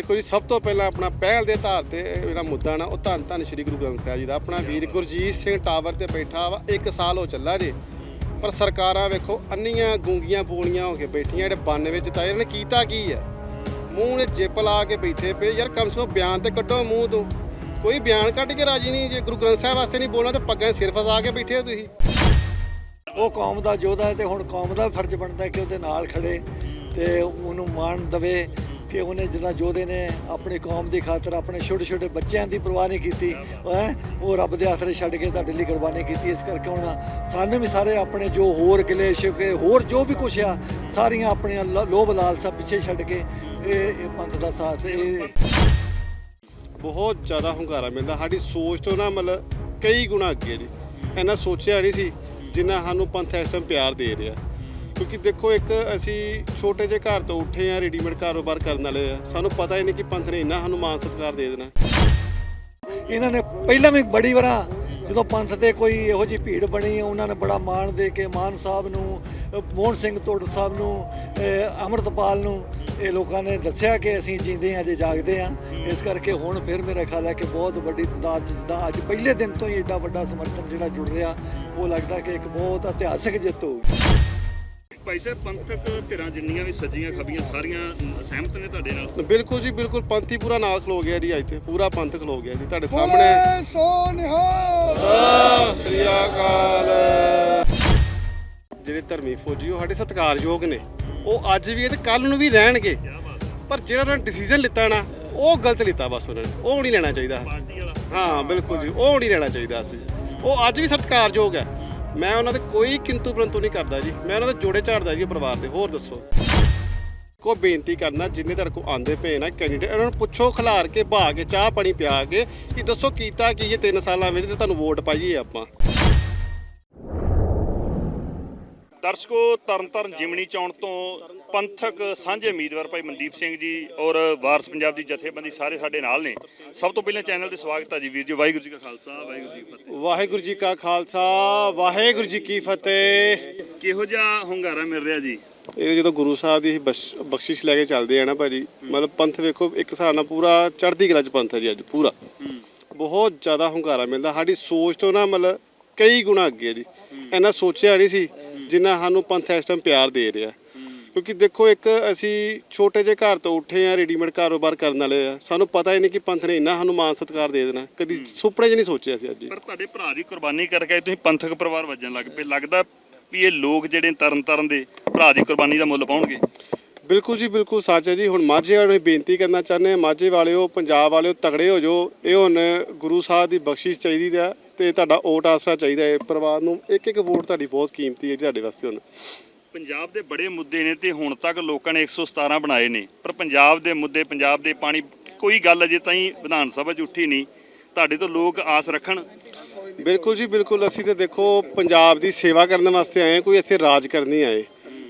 ਦੇਖੋ ਜੀ, ਸਭ ਤੋਂ ਪਹਿਲਾਂ ਆਪਣਾ ਪਹਿਲ ਦੇ ਆਧਾਰ ਤੇ ਜਿਹੜਾ ਮੁੱਦਾ ਨਾ, ਉਹ ਧੰਨ ਧੰਨ ਸ੍ਰੀ ਗੁਰੂ ਗ੍ਰੰਥ ਸਾਹਿਬ ਜੀ ਦਾ। ਆਪਣਾ ਵੀਰ ਗੁਰਜੀਤ ਸਿੰਘ ਟਾਵਰ ਤੇ ਬੈਠਾ ਵਾ, ਇੱਕ ਸਾਲ ਹੋ ਚੱਲਾ ਜੇ। ਪਰ ਸਰਕਾਰਾਂ ਵੇਖੋ, ਅੰਨੀਆਂ ਗੂੰਗੀਆਂ ਬੋਲੀਆਂ ਹੋ ਕੇ ਬੈਠੀਆਂ, ਜਿਹੜੇ ਬੰਨ ਵਿੱਚ ਤਾਂ ਇਹਨਾਂ ਨੇ ਕੀਤਾ ਕੀ ਹੈ ਮੂੰਹ ਨੇ ਜਿੱਪ ਲਾ ਕੇ ਬੈਠੇ ਪਏ, ਯਾਰ ਕਮ ਸੇ ਕਮ ਬਿਆਨ ਤੇ ਕੱਢੋ ਮੂੰਹ ਤੋਂ। ਕੋਈ ਬਿਆਨ ਕੱਢ ਕੇ ਰਾਜੀ ਨਹੀਂ, ਜੇ ਗੁਰੂ ਗ੍ਰੰਥ ਸਾਹਿਬ ਵਾਸਤੇ ਨਹੀਂ ਬੋਲਣਾ, ਤਾਂ ਪੱਗਾਂ ਸਿਰ ਫਸਾ ਕੇ ਬੈਠੇ ਹੋ ਤੁਸੀਂ। ਉਹ ਕੌਮ ਦਾ ਯੋਧਾ ਹੈ ਤੇ ਹੁਣ ਕੌਮ ਦਾ ਫਰਜ਼ ਬਣਦਾ ਕਿ ਉਹਦੇ ਨਾਲ ਖੜੇ ਤੇ ਉਹਨੂੰ ਮਾਣ ਦਵੇ। ਕਿ ਉਹਨੇ ਜਿਹੜਾ ਜੋਧੇ ਨੇ ਆਪਣੀ ਕੌਮ ਦੀ ਖਾਤਰ ਆਪਣੇ ਛੋਟੇ ਛੋਟੇ ਬੱਚਿਆਂ ਦੀ ਪਰਵਾਹ ਨਹੀਂ ਕੀਤੀ, ਹੈ, ਉਹ ਰੱਬ ਦੇ ਆਸਰੇ ਛੱਡ ਕੇ ਤੁਹਾਡੇ ਲਈ ਕੁਰਬਾਨੀ ਕੀਤੀ। ਇਸ ਕਰਕੇ ਹੁਣ ਸਾਨੂੰ ਵੀ ਸਾਰੇ ਆਪਣੇ ਜੋ ਹੋਰ ਕਿਲੇ ਸ਼ਿਵਕੇ ਹੋਰ ਜੋ ਵੀ ਕੁਛ ਆ, ਸਾਰੀਆਂ ਆਪਣੀਆਂ ਲ- ਲੋਭ ਲਾਲਸਾ ਪਿੱਛੇ ਛੱਡ ਕੇ ਇਹ ਇਹ ਪੰਥ ਦਾ ਸਾਥ ਇਹ ਬਹੁਤ ਜ਼ਿਆਦਾ ਹੁੰਗਾਰਾ ਮਿਲਦਾ। ਸਾਡੀ ਸੋਚ ਤੋਂ ਨਾ ਮਤਲਬ ਕਈ ਗੁਣਾ ਅੱਗੇ ਜੀ ਇਹਨਾਂ ਸੋਚਿਆ ਨਹੀਂ ਸੀ ਜਿੰਨਾ ਸਾਨੂੰ ਪੰਥ ਇਸ ਟਾਈਮ ਪਿਆਰ ਦੇ ਰਿਹਾ। ਕਿਉਂਕਿ ਦੇਖੋ ਇੱਕ ਅਸੀਂ ਛੋਟੇ ਜਿਹੇ ਘਰ ਤੋਂ ਉੱਠੇ ਆ ਰੈਡੀਮੇਡ ਕਾਰੋਬਾਰ ਕਰਨ ਵਾਲੇ ਆ ਸਾਨੂੰ ਪਤਾ ਹੀ ਨਹੀਂ ਕਿ ਪੰਥ ਨੇ ਇੰਨਾ ਸਾਨੂੰ ਮਾਨ ਸਤਿਕਾਰ ਦੇ ਦੇਣਾ। ਇਹਨਾਂ ਨੇ ਪਹਿਲਾਂ ਵੀ ਬੜੀ ਵਾਰਾਂ ਜਦੋਂ ਪੰਥ ਤੇ ਕੋਈ ਇਹੋ ਜਿਹੀ ਭੀੜ ਬਣੀ ਉਹਨਾਂ ਨੇ ਬੜਾ ਮਾਣ ਦੇ ਕੇ ਮਾਨ ਸਾਹਿਬ ਨੂੰ ਮੋਹਨ ਸਿੰਘ ਤੋੜ ਸਾਹਿਬ ਨੂੰ ਅ, ਅੰਮ੍ਰਿਤਪਾਲ ਨੂੰ ਇਹ ਲੋਕਾਂ ਨੇ ਦੱਸਿਆ ਕਿ ਅਸੀਂ ਜੀਂਦੇ ਹਾਂ ਜੇ ਜਾਗਦੇ ਹਾਂ। ਇਸ ਕਰਕੇ ਹੁਣ ਫਿਰ ਮੇਰਾ ਖਿਆਲ ਹੈ ਕਿ ਬਹੁਤ ਵੱਡੀ ਤਾਦਾਦ 'ਚ ਜਿੱਦਾਂ ਅੱਜ ਪਹਿਲੇ ਦਿਨ ਤੋਂ ਹੀ ਏਡਾ ਵੱਡਾ ਸਮਰਥਨ ਜਿਹੜਾ ਜੁੜ ਰਿਹਾ ਉਹ ਲੱਗਦਾ ਕਿ ਇੱਕ ਬਹੁਤ ਇਤਿਹਾਸਕ ਜਿੱਤ ਹੋਊਗੀ ਭਾਈ ਸਾਹਿਬ ਪੰਥਕ ਧਿਰਾਂ ਜਿੰਨੀਆਂ ਵੀ ਸੱਜੀਆਂ ਖੱਬੀਆਂ ਸਾਰੀਆਂ ਸਹਿਮਤ ਨੇ ਤੁਹਾਡੇ ਨਾਲ? ਬਿਲਕੁਲ ਜੀ ਬਿਲਕੁਲ। ਪੰਥ ਹੀ ਪੂਰਾ ਨਾਲ ਖਲੋ ਗਿਆ ਜੀ ਅੱਜ ਤੇ। ਪੂਰਾ ਪੰਥ ਖਲੋ ਗਿਆ ਜੀ। ਤੁਹਾਡੇ ਸਾਹਮਣੇ ਸੋ ਨਿਹਾਲ। ਸਤਿ ਸ੍ਰੀ ਅਕਾਲ। ਜਿਹੜੇ ਧਰਮੀ ਫੌਜੀ ਉਹ ਸਾਡੇ ਸਤਿਕਾਰਯੋਗ ਨੇ। ਉਹ ਅੱਜ ਵੀ ਇਹ ਤੇ ਕੱਲ ਨੂੰ ਵੀ ਰਹਿਣਗੇ। ਪਰ ਜਿਹੜਾ ਉਹਨਾਂ ਨੇ ਡਿਸੀਜਨ ਲਿੱਤਾ ਨਾ ਉਹ ਗਲਤ ਲਿੱਤਾ ਬਸ ਉਹਨਾਂ ਨੇ। ਉਹ ਨਹੀਂ ਲੈਣਾ ਚਾਹੀਦਾ। ਪਾਰਟੀ ਵਾਲਾ। ਹਾਂ ਬਿਲਕੁਲ ਜੀ। ਉਹ ਨਹੀਂ ਲੈਣਾ ਚਾਹੀਦਾ ਸੀ ਉਹ ਅੱਜ ਵੀ ਸਤਿਕਾਰਯੋਗ ਹੈ। ਮੈਂ ਉਹਨਾਂ ਦੇ ਕੋਈ ਕਿੰਤੂ ਪਰੰਤੂ ਨਹੀਂ ਕਰਦਾ ਜੀ। ਮੈਂ ਉਹਨਾਂ ਦੇ ਜੋੜੇ ਝਾੜਦਾ ਜੀ ਪਰਿਵਾਰ ਦੇ। ਹੋਰ ਦੱਸੋ। ਕੋ ਬੇਨਤੀ ਕਰਨਾ, ਜਿੰਨੇ ਤੁਹਾਡੇ ਕੋ ਆਂਦੇ ਪਏ ਨਾ ਕੈਂਡੀਡੇਟ ਉਹਨਾਂ ਨੂੰ ਪੁੱਛੋ, ਖਿਲਾਰ ਕੇ ਬਹਾ ਕੇ, ਚਾਹ ਪਾਣੀ ਪਿਆ ਕੇ ਕਿ ਦੱਸੋ ਕੀਤਾ ਕੀ ਇਹ 3 ਸਾਲਾਂ ਵਿੱਚ ਤੁਹਾਨੂੰ ਵੋਟ ਪਾਈਏ ਆਪਾਂ। ਦਰਸ਼ਕੋ, ਤਰਨਤਾਰਨ ਜਿਮਣੀ ਚੌਣ ਤੋਂ ਪੰਥਕ ਸਾਂਝੇ ਉਮੀਦਵਾਰ ਭਾਈ ਮਨਦੀਪ ਸਿੰਘ ਜੀ ਔਰ ਵਾਰਸ ਪੰਜਾਬ ਦੀ ਜਥੇਬੰਦੀ ਸਾਰੇ ਸਾਡੇ ਨਾਲ ਨੇ। ਸਭ ਤੋਂ ਪਹਿਲਾਂ ਚੈਨਲ ਤੇ ਸਵਾਗਤ ਹੈ ਜੀ ਵੀਰ ਜੀ। ਵਾਹਿਗੁਰੂ ਜੀ ਕਾ ਖਾਲਸਾ ਵਾਹਿਗੁਰੂ ਜੀ ਕੀ ਫਤਿਹ। ਵਾਹਿਗੁਰੂ ਜੀ ਕਾ ਖਾਲਸਾ ਵਾਹਿਗੁਰੂ ਜੀ ਕੀ ਫਤਿਹ। ਕਿਹੋ ਜਿਹਾ ਹੁੰਗਾਰਾ ਮਿਲ ਰਿਹਾ ਜੀ? ਇਹ ਜਦੋਂ ਗੁਰੂ ਸਾਹਿਬ ਦੀ ਬਖਸ਼- ਬਖਸ਼ਿਸ਼ ਲੈ ਕੇ ਚੱਲਦੇ ਆ ਨਾ ਭਾਜੀ ਮਤਲਬ ਪੰਥ ਵੇਖੋ ਇੱਕ ਹਿਸਾਬ ਨਾਲ ਪੂਰਾ ਚੜ੍ਹਦੀ ਕਲਾ ਚ ਪੰਥ ਹੈ ਜੀ ਅੱਜ ਪੂਰਾ। ਬਹੁਤ ਜ਼ਿਆਦਾ ਹੁੰਗਾਰਾ ਮਿਲਦਾ। ਸਾਡੀ ਸੋਚ ਤੋਂ ਨਾ ਮਤਲਬ ਕਈ ਗੁਣਾ ਅੱਗੇ ਜੀ। ਇਹਨਾਂ ਸੋਚਿਆ ਨਹੀਂ ਸੀ ਜਿੰਨਾ ਸਾਨੂੰ ਪੰਥ ਇਸ ਟਾਈਮ ਪਿਆਰ ਦੇ ਰਿਹਾ। ਕਿਉਂਕਿ ਦੇਖੋ ਇੱਕ ਅਸੀਂ ਛੋਟੇ ਜਿਹੇ ਘਰ ਤੋਂ ਉੱਠੇ ਆ ਰੈਡੀਮੇਡ ਕਾਰੋਬਾਰ ਕਰਨ ਵਾਲੇ ਆ। ਸਾਨੂੰ ਪਤਾ ਹੀ ਨਹੀਂ ਕਿ ਪੰਥ ਨੇ ਇੰਨਾ ਸਾਨੂੰ ਮਾਨ ਸਤਿਕਾਰ ਦੇ ਦੇਣਾ। ਕਦੀ ਸੁਪਨੇ 'ਚ ਨਹੀਂ ਸੋਚਿਆ ਸੀ ਅੱਜ। ਜੀ ਪਰ ਤੁਹਾਡੇ ਭਰਾ ਦੀ ਕੁਰਬਾਨੀ ਕਰਕੇ ਤੁਸੀਂ ਪੰਥਕ ਪਰਿਵਾਰ ਵੱਜਣ ਲੱਗ ਪਏ। ਲੱਗਦਾ ਵੀ ਇਹ ਲੋਕ ਜਿਹੜੇ ਤਰਨ ਤਾਰਨ ਦੇ ਭਰਾ ਦੀ ਕੁਰਬਾਨੀ ਦਾ ਮੁੱਲ ਪਾਉਣਗੇ। ਬਿਲਕੁਲ ਜੀ ਬਿਲਕੁਲ ਸੱਚ ਹੈ ਜੀ। ਹੁਣ ਮਾਝੇ ਵਾਲਿਆਂ ਨੂੰ ਬੇਨਤੀ ਕਰਨਾ ਚਾਹੁੰਦੇ ਹਾਂ ਮਾਝੇ ਵਾਲਿਓ ਪੰਜਾਬ ਵਾਲਿਓ ਤਗੜੇ ਹੋ ਜਾਓ। ਇਹ ਹੁਣ ਗੁਰੂ ਸਾਹਿਬ ਦੀ ਬਖਸ਼ਿਸ਼ ਚਾਹੀਦੀ ਹੈ ਤੇ ਤੁਹਾਡਾ ਓਟ ਆਸਰਾ ਚਾਹੀਦਾ ਹੈ। ਪਰਿਵਾਰ ਨੂੰ ਇੱਕ ਇੱਕ ਵੋਟ ਤੁਹਾਡੀ ਬਹੁਤ ਕੀਮਤੀ ਹੈ ਤੁਹਾਡੇ ਵਾਸਤੇ ਹੁਣ। ਪੰਜਾਬ ਦੇ ਬੜੇ ਮੁੱਦੇ ਨੇ ਤੇ ਹੁਣ ਤੱਕ ਲੋਕਾਂ ਨੇ 117 ਬਣਾਏ ਨੇ। ਪਰ ਪੰਜਾਬ ਦੇ ਮੁੱਦੇ, ਪੰਜਾਬ ਦੇ ਪਾਣੀ, ਕੋਈ ਗੱਲ ਅਜੇ ਤਾਈਂ ਵਿਧਾਨ ਸਭਾ 'ਚ ਉੱਠੀ ਨਹੀਂ। ਤੁਹਾਡੇ ਤੋਂ ਲੋਕ ਆਸ ਰੱਖਣ? ਬਿਲਕੁਲ ਜੀ, ਬਿਲਕੁਲ। ਅਸੀਂ ਤਾਂ ਦੇਖੋ, ਪੰਜਾਬ ਦੀ ਸੇਵਾ ਕਰਨ ਵਾਸਤੇ ਆਏ ਕੋਈ ਅਸੀਂ ਰਾਜ ਕਰਨੀ ਆਏ।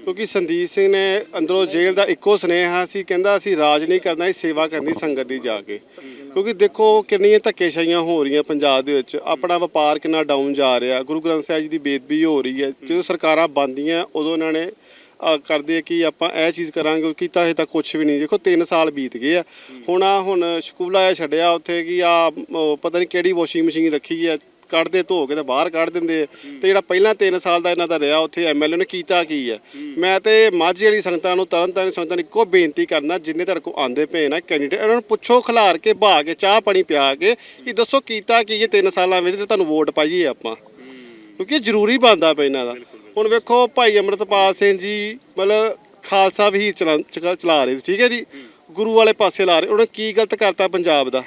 ਕਿਉਂਕਿ ਸੰਦੀਪ ਸਿੰਘ ਨੇ ਅੰਦਰੋਂ ਜੇਲ੍ਹ ਦਾ ਇੱਕੋ ਸੁਨੇਹਾ ਸੀ, ਕਹਿੰਦਾ ਅਸੀਂ ਰਾਜ ਨਹੀਂ ਕਰਨਾ ਅਸੀਂ ਸੇਵਾ ਕਰਨੀ ਸੰਗਤ ਦੀ ਜਾ ਕੇ। ਕਿਉਂਕਿ ਦੇਖੋ ਕਿੰਨੀਆਂ ਧੱਕੇਸ਼ਾਹੀਆਂ ਹੋ ਰਹੀਆਂ ਪੰਜਾਬ ਦੇ ਵਿੱਚ। ਆਪਣਾ ਵਪਾਰ ਕਿੰਨਾ ਡਾਊਨ ਜਾ ਰਿਹਾ। ਗੁਰੂ ਗ੍ਰੰਥ ਸਾਹਿਬ ਜੀ ਦੀ ਬੇਦਬੀ ਹੋ ਰਹੀ ਹੈ। ਜਦੋਂ ਸਰਕਾਰਾਂ ਬੰਦੀਆਂ ਉਦੋਂ ਇਹਨਾਂ ਨੇ ਕਰਦੇ ਆ ਕਿ ਆਪਾਂ ਇਹ ਚੀਜ਼ ਕਰਾਂਗੇ ਕੀਤਾ ਹੈ ਤਾਂ ਕੁਝ ਵੀ ਨਹੀਂ। ਦੇਖੋ 3 ਸਾਲ ਬੀਤ ਗਏ ਆ। ਹੁਣ ਆ ਹੁਣ ਸਕੂਲਾ ਆ ਛੱਡਿਆ ਉੱਥੇ ਕਿ ਆ ਪਤਾ ਨਹੀਂ ਕਿਹੜੀ ਵਾਸ਼ਿੰਗ ਮਸ਼ੀਨ ਰੱਖੀ ਹੈ। ਕੱਢਦੇ, ਧੋ ਕੇ ਤੇ ਬਾਹਰ ਕੱਢ ਦਿੰਦੇ ਆ। ਤੇ ਜਿਹੜਾ ਪਹਿਲਾਂ 3 ਸਾਲ ਦਾ ਇਹਨਾਂ ਦਾ ਰਿਹਾ, ਉੱਥੇ ਐਮਐਲਏ ਨੇ ਕੀਤਾ ਕੀ ਹੈ ਮੈਂ ਤੇ ਮਾਝੇ ਵਾਲੀ ਸੰਗਤਾਂ ਨੂੰ, ਤਰਨ ਤਾਰਨ ਸੰਗਤਾਂ ਨੂੰ ਇੱਕੋ ਬੇਨਤੀ ਕਰਨਾ, ਜਿੰਨੇ ਤੁਹਾਡੇ ਕੋ ਆਂਦੇ ਪਏ ਨਾ ਕੈਂਡੀਡੇਟ ਉਹਨਾਂ ਨੂੰ ਪੁੱਛੋ, ਖਿਲਾਰ ਕੇ ਬਹਾ ਕੇ, ਚਾਹ ਪਾਣੀ ਪਿਆ ਕੇ ਕਿ ਦੱਸੋ ਕੀਤਾ ਕੀ ਇਹ 3 ਸਾਲਾਂ ਵਿੱਚ ਤੇ ਤੁਹਾਨੂੰ ਵੋਟ ਪਾਈਏ ਆਪਾਂ। ਕਿਉਂਕਿ ਇਹ ਜ਼ਰੂਰੀ ਬਣਦਾ ਪਿਆ ਇਹਨਾਂ ਦਾ। ਹੁਣ ਵੇਖੋ ਭਾਈ ਅਮਰਤਪਾਲ ਸਿੰਘ ਜੀ, ਮਤਲਬ ਖਾਲਸਾ ਵੀ ਚਲਾ, ਚਲਾ- ਚਲਾ ਰਹੇ ਸੀ, ਠੀਕ ਹੈ ਜੀ? ਗੁਰੂ ਵਾਲੇ ਪਾਸੇ ਲਾ ਰਹੇ, ਉਹਨੇ ਕੀ ਗਲਤ ਕਰਤਾ ਪੰਜਾਬ ਦਾ?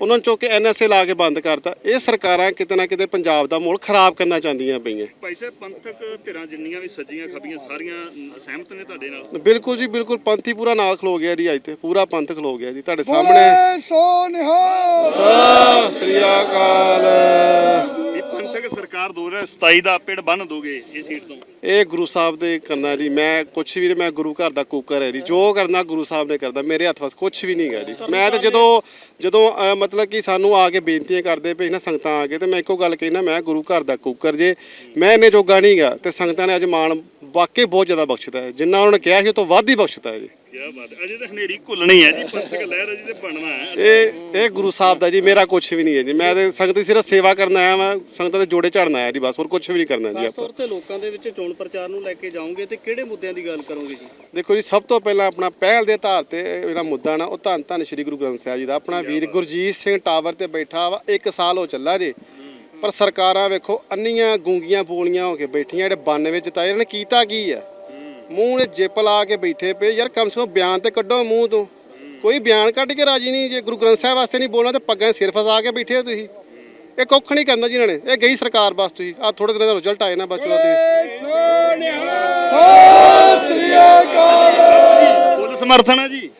ਉਹਨਾਂ ਨੂੰ ਚੁੱਕ ਕੇ ਐਨਐਸਏ ਲਾ ਕੇ ਬੰਦ ਕਰਤਾ। ਇਹ ਸਰਕਾਰਾਂ ਕਿਤੇ ਨਾ ਕਿਤੇ ਪੰਜਾਬ ਦਾ ਮਾਹੌਲ ਖਰਾਬ ਕਰਨਾ ਚਾਹੁੰਦੀਆਂ ਪਈਆਂ। ਭਾਈ ਸਾਹਿਬ ਪੰਥਕ ਧਿਰਾਂ ਜਿੰਨੀਆਂ ਵੀ ਸੱਜੀਆਂ ਖੱਬੀਆਂ ਸਾਰੀਆਂ ਸਹਿਮਤ ਨੇ ਤੁਹਾਡੇ ਨਾਲ? ਬਿਲਕੁਲ ਜੀ ਬਿਲਕੁਲ। ਪੰਥ ਹੀ ਪੂਰਾ ਨਾਲ ਖਲੋ ਗਿਆ ਜੀ ਅੱਜ ਤੇ। ਪੂਰਾ ਪੰਥ ਖਲੋ ਗਿਆ ਜੀ। ਤੁਹਾਡੇ ਸਾਹਮਣੇ ਸੋ ਨਿਹਾਲ। ਸਤਿ ਸ੍ਰੀ ਅਕਾਲ। ਪੰਥਕ ਸਰਕਾਰ 2027 ਦਾ ਪਿੜ ਬੰਨ ਦੋਗੇ ਇਹ ਸੀਟ ਤੋਂ? ਇਹ ਗੁਰੂ ਸਾਹਿਬ ਦੇ ਕਰਨਾ ਜੀ ਮੈਂ ਕੁਛ ਵੀ ਨਹੀਂ ਮੈਂ ਗੁਰੂ ਘਰ ਦਾ ਕੂਕਰ ਹੈ ਜੀ। ਜੋ ਕਰਨਾ ਗੁਰੂ ਸਾਹਿਬ ਨੇ ਕਰਦਾ ਮੇਰੇ ਹੱਥ ਵਾਸ ਕੁਛ ਵੀ ਨਹੀਂ ਗਾ ਜੀ। ਮੈਂ ਤਾਂ ਜਦੋਂ ਜਦੋਂ ਅਹ, ਮਤਲਬ ਕਿ ਸਾਨੂੰ ਆ ਕੇ ਬੇਨਤੀਆਂ ਕਰਦੇ ਪਏ ਨਾ ਸੰਗਤਾਂ ਆ ਕੇ ਤੇ ਮੈਂ ਇੱਕੋ ਗੱਲ ਕਹਿਣਾ ਮੈਂ ਗੁਰੂ ਘਰ ਦਾ ਕੂਕਰ ਜੇ ਮੈਂ ਇੰਨੇ ਜੋਗਾ ਨਹੀਂ ਗਾ ਤੇ ਸੰਗਤਾਂ ਨੇ ਅੱਜ ਮਾਣ ਵਾਕਈ ਬਹੁਤ ਜ਼ਿਆਦਾ ਬਖਸ਼ਦਾ ਹੈ। ਜਿੰਨਾ ਉਹਨਾਂ ਨੇ ਕਿਹਾ ਸੀ ਉਹ ਤੋਂ ਵੱਧ ਹੀ ਬਖਸ਼ਦਾ ਹੈ ਜੀ। ਕੀ ਬਾਤ ਹੈ। ਅਜੇ ਤਾਂ ਹਨੇਰੀ ਘੁੱਲਣੀ ਹੈ ਜੀ ਪੰਥਕ ਲਹਿਰ ਅਜੇ ਤੇ ਬਣਨਾ ਹੈ। ਇਹ ਇਹ ਗੁਰੂ ਸਾਹਿਬ ਦਾ ਜੀ ਮੇਰਾ ਕੁਝ ਵੀ ਨਹੀਂ ਹੈ ਜੀ। ਮੈਂ ਤੇ ਸੰਗਤ ਦੀ ਸਿਰਫ ਸੇਵਾ ਕਰਨ ਆਇਆ ਮੈਂ ਸੰਗਤਾਂ ਦੇ ਜੋੜੇ ਝੜਨ ਆਇਆ ਜੀ ਬਸ ਹੋਰ ਕੁਝ ਵੀ ਨਹੀਂ ਕਰਨਾ ਜੀ ਖਾਸ ਆਪਾਂ। ਤੌਰ ਤੇ ਲੋਕਾਂ ਦੇ ਵਿੱਚ ਚੋਣ ਪ੍ਰਚਾਰ ਨੂੰ ਲੈ ਕੇ ਜਾਓਗੇ ਤੇ ਕਿਹੜੇ ਮੁੱਦਿਆਂ ਦੀ ਗੱਲ ਕਰੋਗੇ ਜੀ? ਦੇਖੋ ਜੀ ਸਭ ਤੋਂ ਪਹਿਲਾਂ ਆਪਣਾ ਪਹਿਲ ਦੇ ਆਧਾਰ ਤੇ ਜਿਹੜਾ ਮੁੱਦਾ ਨਾ ਉਹ ਧੰਨ ਧੰਨ ਸ੍ਰੀ ਗੁਰੂ ਗ੍ਰੰਥ ਸਾਹਿਬ ਜੀ ਦਾ। ਆਪਣਾ ਵੀਰ ਗੁਰਜੀਤ ਸਿੰਘ ਟਾਵਰ ਤੇ ਬੈਠਾ ਵਾ ਇੱਕ ਸਾਲ ਹੋ ਚੱਲਾ ਜੇ। ਪਰ ਸਰਕਾਰਾਂ ਵੇਖੋ ਅੰਨੀਆਂ ਗੂੰਗੀਆਂ ਬੋਲੀਆਂ ਹੋ ਕੇ ਬੈਠੀਆਂ ਜਿਹੜੇ 92 ਵਿੱਚ ਤਾਂ ਇਹਨਾਂ ਨੇ ਕੀਤਾ ਕੀ ਆ? ਮੂੰਹ ਨੇ ਜਿੱਪ ਲਾ ਕੇ ਬੈਠੇ ਪਏ ਯਾਰ ਕਮ ਸੇ ਕਮ ਬਿਆਨ ਤੇ ਕੱਢੋ ਮੂੰਹ ਤੋਂ। ਕੋਈ ਬਿਆਨ ਕੱਢ ਕੇ ਰਾਜੀ ਨਹੀਂ ਜੇ ਗੁਰੂ ਗ੍ਰੰਥ ਸਾਹਿਬ ਵਾਸਤੇ ਨਹੀਂ ਬੋਲਣਾ ਤੇ ਪੱਗਾਂ ਸਿਰ ਫਸਾ ਕੇ ਬੈਠੇ ਹੋ ਤੁਸੀਂ। ਇਹ ਕੁੱਖ ਨਹੀਂ ਕਰਨਾ ਜੀ ਇਹਨਾਂ ਨੇ ਇਹ ਗਈ ਸਰਕਾਰ ਬਸ ਤੁਸੀਂ। ਆ ਥੋੜੇ ਦਿਨਾਂ ਦਾ ਰਿਜ਼ਲਟ ਆਏ ਨਾ ਬਸ ਚਲੋ ਤੁਸੀਂ। ਫੁੱਲ ਸਮਰਥਨ ਹੈ ਜੀ।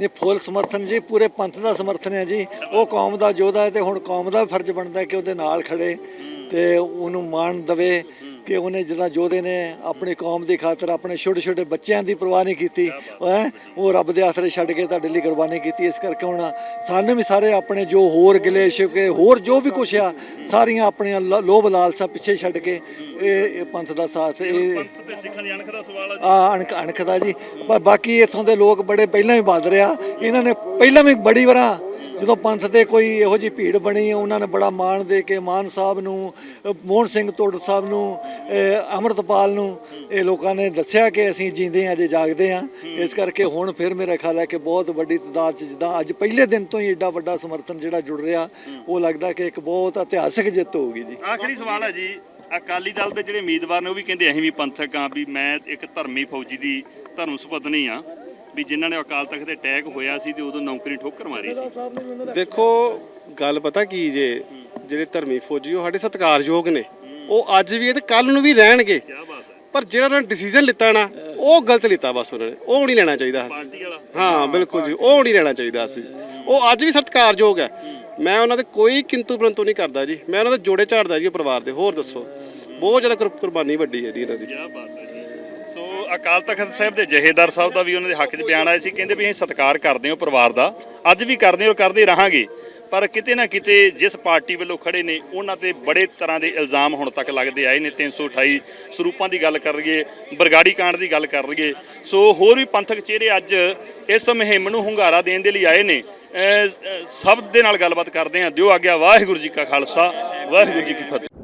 ਨੇ ਫੁੱਲ ਸਮਰਥਨ ਜੀ ਪੂਰੇ ਪੰਥ ਦਾ ਸਮਰਥਨ ਹੈ ਜੀ। ਉਹ ਕੌਮ ਦਾ ਯੋਧਾ ਹੈ ਤੇ ਹੁਣ ਕੌਮ ਦਾ ਫਰਜ਼ ਬਣਦਾ ਹੈ ਕਿ ਉਹਦੇ ਨਾਲ ਖੜੇ ਤੇ ਉਹਨੂੰ ਮਾਣ ਦਵੇ। ਕਿ ਉਹਨੇ ਜਿਹੜਾ ਯੋਧੇ ਨੇ ਆਪਣੀ ਕੌਮ ਦੀ ਖਾਤਰ ਆਪਣੇ ਛੋਟੇ ਛੋਟੇ ਬੱਚਿਆਂ ਦੀ ਪਰਵਾਹ ਨਹੀਂ ਕੀਤੀ ਹੈਂ? ਉਹ ਰੱਬ ਦੇ ਆਸਰੇ ਛੱਡ ਕੇ ਤੁਹਾਡੇ ਲਈ ਕੁਰਬਾਨੀ ਕੀਤੀ। ਇਸ ਕਰਕੇ ਹੁਣ ਸਾਨੂੰ ਵੀ ਸਾਰੇ ਆਪਣੇ ਜੋ ਹੋਰ ਗਿਲੇ ਸ਼ਿਕਵੇ ਹੋਰ ਜੋ ਵੀ ਕੁਛ ਆ ਸਾਰੀਆਂ ਆਪਣੀਆਂ ਲੋਭ ਲਾਲਸਾ ਪਿੱਛੇ ਛੱਡ ਕੇ ਇਹ ਪੰਥ ਦਾ ਸਾਥ ਇਹ ਪੰਥ ਤੇ ਸਿੱਖਾਂ ਦੀ ਅਣਖ ਦਾ ਸਵਾਲ ਆ ਅਣਖ ਅਣਖ ਦਾ ਜੀ। ਬਾਕੀ ਇੱਥੋਂ ਦੇ ਲੋਕ ਬੜੇ ਪਹਿਲਾਂ ਹੀ ਬਹਾਦਰ ਆ। ਇਹਨਾਂ ਨੇ ਪਹਿਲਾਂ ਵੀ ਬੜੀ ਵਾਰਾਂ ਜਦੋਂ ਪੰਥ ਤੇ ਕੋਈ ਇਹੋ ਜੀ ਭੀੜ ਬਣੀ ਉਹਨਾਂ ਨੇ ਬੜਾ ਮਾਣ ਦੇ ਕੇ ਮਾਨ ਸਾਹਿਬ ਨੂੰ ਮੋਹਨ ਸਿੰਘ ਤੋੜ ਸਾਹਿਬ ਨੂੰ ਅ, ਅੰਮ੍ਰਿਤਪਾਲ ਨੂੰ ਇਹ ਲੋਕਾਂ ਨੇ ਦੱਸਿਆ ਕਿ ਅਸੀਂ ਜੀਂਦੇ ਹਾਂ ਜੇ ਜਾਗਦੇ ਹਾਂ। ਇਸ ਕਰਕੇ ਹੁਣ ਫਿਰ ਮੇਰਾ ਖਿਆਲ ਹੈ ਕਿ ਬਹੁਤ ਵੱਡੀ ਤਾਦਾਦ ਚ ਜਿੱਦਾਂ ਅੱਜ ਪਹਿਲੇ ਦਿਨ ਤੋਂ ਹੀ ਏਡਾ ਵੱਡਾ ਸਮਰਥਨ ਜਿਹੜਾ ਜੁੜ ਰਿਹਾ ਉਹ ਲੱਗਦਾ ਕਿ ਇੱਕ ਬਹੁਤ ਇਤਿਹਾਸਕ ਜਿੱਤ ਹੋਊਗੀ ਜੀ। ਆਖਰੀ ਸਵਾਲ ਹੈ ਜੀ ਅਕਾਲੀ ਦਲ ਦੇ ਜਿਹੜੇ ਉਮੀਦਵਾਰ ਨੇ ਉਹ ਵੀ ਕਹਿੰਦੇ ਅਸੀਂ ਵੀ ਪੰਥਕ ਆ ਵੀ ਮੈਂ ਇੱਕ ਧਰਮੀ ਫੌਜੀ ਦੀ ਧਰਮ ਸੁਪਤਨੀ ਆ ਵੀ ਜਿਨ੍ਹਾਂ ਨੇ ਅਕਾਲ ਤਖਤ ਤੇ ਅਟੈਕ ਹੋਇਆ ਸੀ ਤੇ ਉਦੋਂ ਨੌਕਰੀ ਠੋਕਰ ਮਾਰੀ ਸੀ। ਦੇਖੋ ਗੱਲ ਪਤਾ ਕੀ ਜੇ ਜਿਹੜੇ ਧਰਮੀ ਫੌਜੀ ਉਹ ਸਾਡੇ ਸਤਿਕਾਰਯੋਗ ਨੇ। ਉਹ ਅੱਜ ਵੀ ਇਹ ਤੇ ਕੱਲ ਨੂੰ ਵੀ ਰਹਿਣਗੇ। ਪਰ ਜਿਹੜਾ ਉਹਨਾਂ ਨੇ ਡਿਸੀਜਨ ਲਿੱਤਾ ਨਾ ਉਹ ਗਲਤ ਲਿੱਤਾ ਬਸ ਉਹਨਾਂ ਨੇ। ਉਹ ਨਹੀਂ ਲੈਣਾ ਚਾਹੀਦਾ। ਹਾਂ ਬਿਲਕੁਲ ਜੀ ਉਹ ਨਹੀਂ ਲੈਣਾ ਚਾਹੀਦਾ ਸੀ। ਉਹ ਅੱਜ ਵੀ ਸਤਿਕਾਰਯੋਗ ਹੈ। ਮੈਂ ਉਹਨਾਂ ਦੇ ਕੋਈ ਕਿੰਤੂ ਪਰੰਤੂ ਨਹੀਂ ਕਰਦਾ ਜੀ। ਮੈਂ ਉਹਨਾਂ ਦੇ ਜੋੜੇ ਝਾੜਦਾ ਜੀ ਪਰਿਵਾਰ ਦੇ। ਹੋਰ ਦੱਸੋ। ਬਹੁਤ ਜ਼ਿਆਦਾ ਕੁਰ- ਕੁਰਬਾਨੀ ਵੱਡੀ ਹੈ ਜੀ ਇਹਨਾਂ ਦੀ। ਕੀ ਬਾਤ ਹੈ। ਅਕਾਲ ਤਖਤ ਸਾਹਿਬ ਦੇ ਜਹੇਦਾਰ ਸਾਹਿਬ ਦਾ ਵੀ ਉਹਨਾਂ ਦੇ ਹੱਕ 'ਚ ਬਿਆਨ ਆਇਆ ਸੀ, ਕਹਿੰਦੇ ਵੀ ਅਸੀਂ ਸਤਿਕਾਰ ਕਰਦੇ ਹਾਂ ਪਰਿਵਾਰ ਦਾ, ਅੱਜ ਵੀ ਕਰਦੇ ਹਾਂ ਔਰ ਕਰਦੇ ਰਹਾਂਗੇ। ਪਰ ਕਿਤੇ ਨਾ ਕਿਤੇ ਜਿਸ ਪਾਰਟੀ ਵੱਲੋਂ ਖੜੇ ਨੇ, ਉਹਨਾਂ ਤੇ ਬੜੇ ਤਰ੍ਹਾਂ ਦੇ ਇਲਜ਼ਾਮ ਹੁਣ ਤੱਕ ਲੱਗਦੇ ਆਏ ਨੇ 328 ਸਰੂਪਾਂ ਦੀ ਗੱਲ ਕਰ ਲਈਏ, ਬਰਗਾੜੀ ਕਾਂਡ ਦੀ ਗੱਲ ਕਰ ਲਈਏ। ਸੋ ਹੋਰ ਵੀ ਪੰਥਕ ਚਿਹਰੇ ਅੱਜ ਇਸ ਮੁਹਿੰਮ ਨੂੰ ਹੁੰਗਾਰਾ ਦੇਣ ਦੇ ਲਈ ਆਏ ਨੇ। ਸਭ ਦੇ ਨਾਲ ਗੱਲਬਾਤ ਕਰਦੇ ਹਾਂ। ਦਿਓ ਆਗਿਆ, ਵਾਹਿਗੁਰੂ ਜੀ ਕਾ ਖਾਲਸਾ, ਵਾਹਿਗੁਰੂ ਜੀ ਕੀ ਫਤਿਹ।